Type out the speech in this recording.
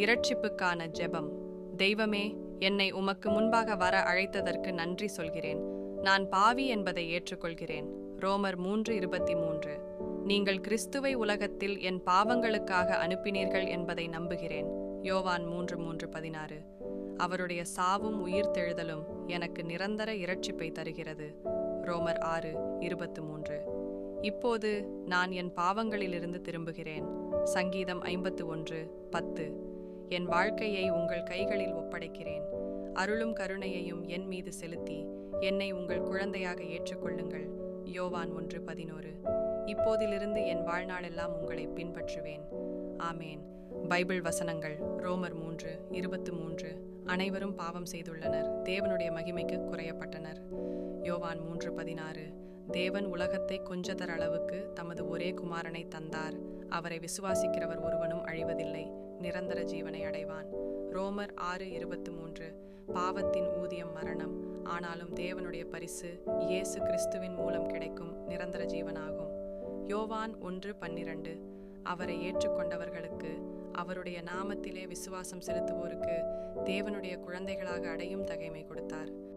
இரட்சிப்புக்கான ஜெபம். தெய்வமே என்னை உமக்கு முன்பாக வர அழைத்ததற்கு நன்றி சொல்கிறேன். நான் பாவி என்பதை ஏற்றுக்கொள்கிறேன். ரோமர் மூன்று இருபத்தி மூன்று. நீங்கள் கிறிஸ்துவை உலகத்தில் என் பாவங்களுக்காக அனுப்பினீர்கள் என்பதை நம்புகிறேன். யோவான் மூன்று மூன்று பதினாறு. அவருடைய சாவும் உயிர்த்தெழுதலும் எனக்கு நிரந்தர இரட்சிப்பை தருகிறது. ரோமர் ஆறு இருபத்து மூன்று. இப்போது நான் என் பாவங்களிலிருந்து திரும்புகிறேன். சங்கீதம் ஐம்பத்து ஒன்று பத்து. என் வாழ்க்கையை உங்கள் கைகளில் ஒப்படைக்கிறேன். அருளும் கருணையையும் என் மீது செலுத்தி என்னை உங்கள் குழந்தையாக ஏற்றுக்கொள்ளுங்கள். யோவான் ஒன்று பதினோரு. இப்போதிலிருந்து என் வாழ்நாளெல்லாம் உங்களை பின்பற்றுவேன். ஆமேன். பைபிள் வசனங்கள் ரோமர் மூன்று இருபத்து மூன்று. அனைவரும் பாவம் செய்துள்ளனர். தேவனுடைய மகிமைக்கு குறையப்பட்டனர். யோவான் மூன்று பதினாறு. தேவன் உலகத்தை கொஞ்சதர் அளவுக்கு தமது ஒரே குமாரனை தந்தார். அவரை விசுவாசிக்கிறவர் ஒருவனும் அழிவதில்லை நிரந்தர ஜீவனை அடைவான். ரோமர் ஆறு இருபத்து மூன்று. பாவத்தின் ஊதியம் மரணம். ஆனாலும் தேவனுடைய பரிசு இயேசு கிறிஸ்துவின் மூலம் கிடைக்கும் நிரந்தர ஜீவனாகும். யோவான் ஒன்று பன்னிரண்டு. அவரை ஏற்றுக்கொண்டவர்களுக்கு அவருடைய நாமத்திலே விசுவாசம் செலுத்துவோருக்கு தேவனுடைய குழந்தைகளாக அடையும் தகைமை கொடுத்தார்.